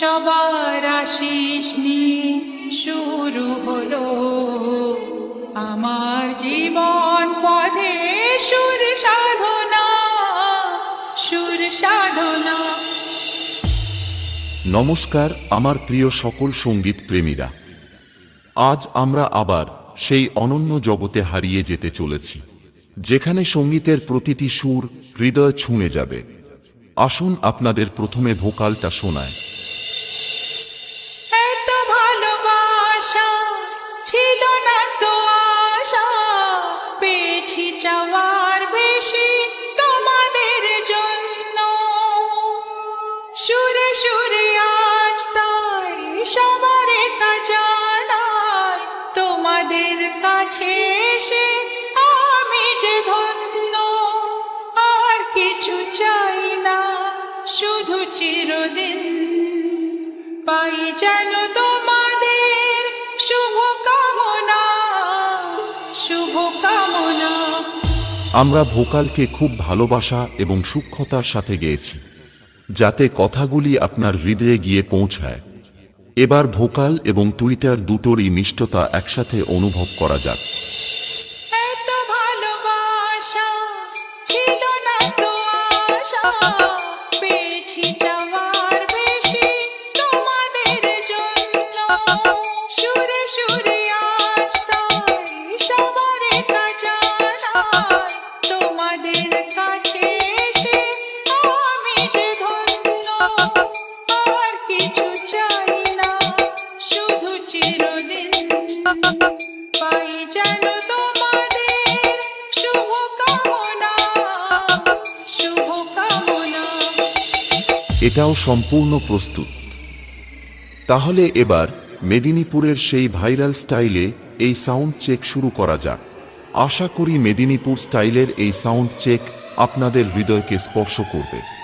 সবার আশিস শুরু হলো। আমার জীবন পথে সুর সাধনা সুর সাধনা। নমস্কার, আমার প্রিয় সকল সংগীত প্রেমীরা। আজ আমরা আবার সেই অনন্য জগতে হারিয়ে যেতে চলেছি, যেখানে সঙ্গীতের প্রতিটি সুর হৃদয় ছুঁয়ে যাবে। আসুন আপনাদের প্রথমে ভোকালটা শোনায়। পেয়েছি চাওয়ার বেশি তোমাদের জন্য। সুরে সুরে আজ তাই সবারে তা জানাই তোমাদের কাছে এসে আমি যে ধন্য। আর কিছু চাই না, শুধু চিরদিন পাই যেন আমরা ভোকালকে খুব ভালোবাসা এবং সূক্ষ্মতার সাথে গেয়েছি, যাতে কথাগুলি আপনার হৃদয়ে গিয়ে পৌঁছায়। এবার ভোকাল এবং টুইটার দুটোরই মিষ্টতা একসাথে অনুভব করা যাক। ছিল না তো আশা, পেয়েছি এটাও সম্পূর্ণ প্রস্তুত। তাহলে এবার মেদিনীপুরের সেই ভাইরাল স্টাইলে এই সাউন্ড চেক শুরু করা যাক। আশা করি মেদিনীপুর স্টাইলের এই সাউন্ড চেক আপনাদের হৃদয়কে স্পর্শ করবে।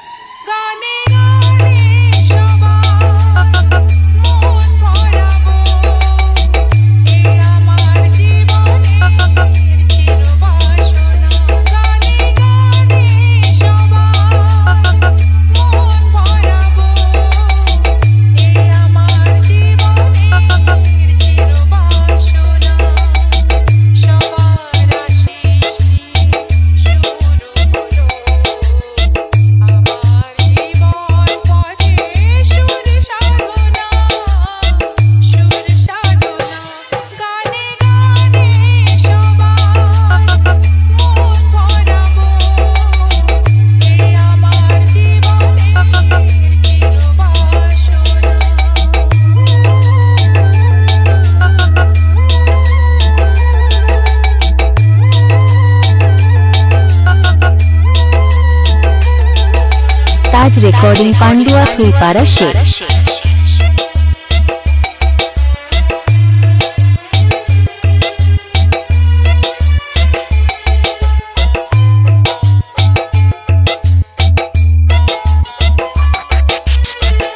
આજ recording Pandua Suipara Sheikh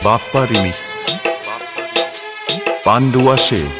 Bappa remix Pandua Sheikh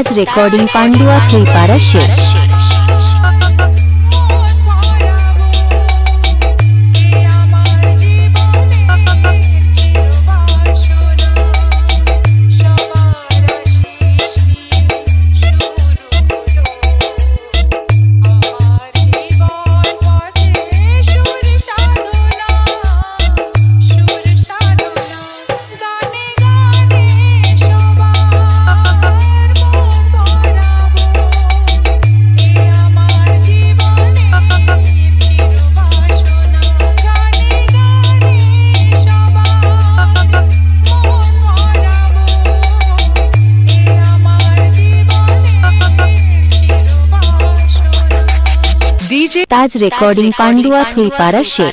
આજ રેકોર્ડિંગ પાંડુઆ થ્રી પારશ્ય તાજ રેકોર્ડિંગ પાંડુઆ થ્રુ પારસ્ય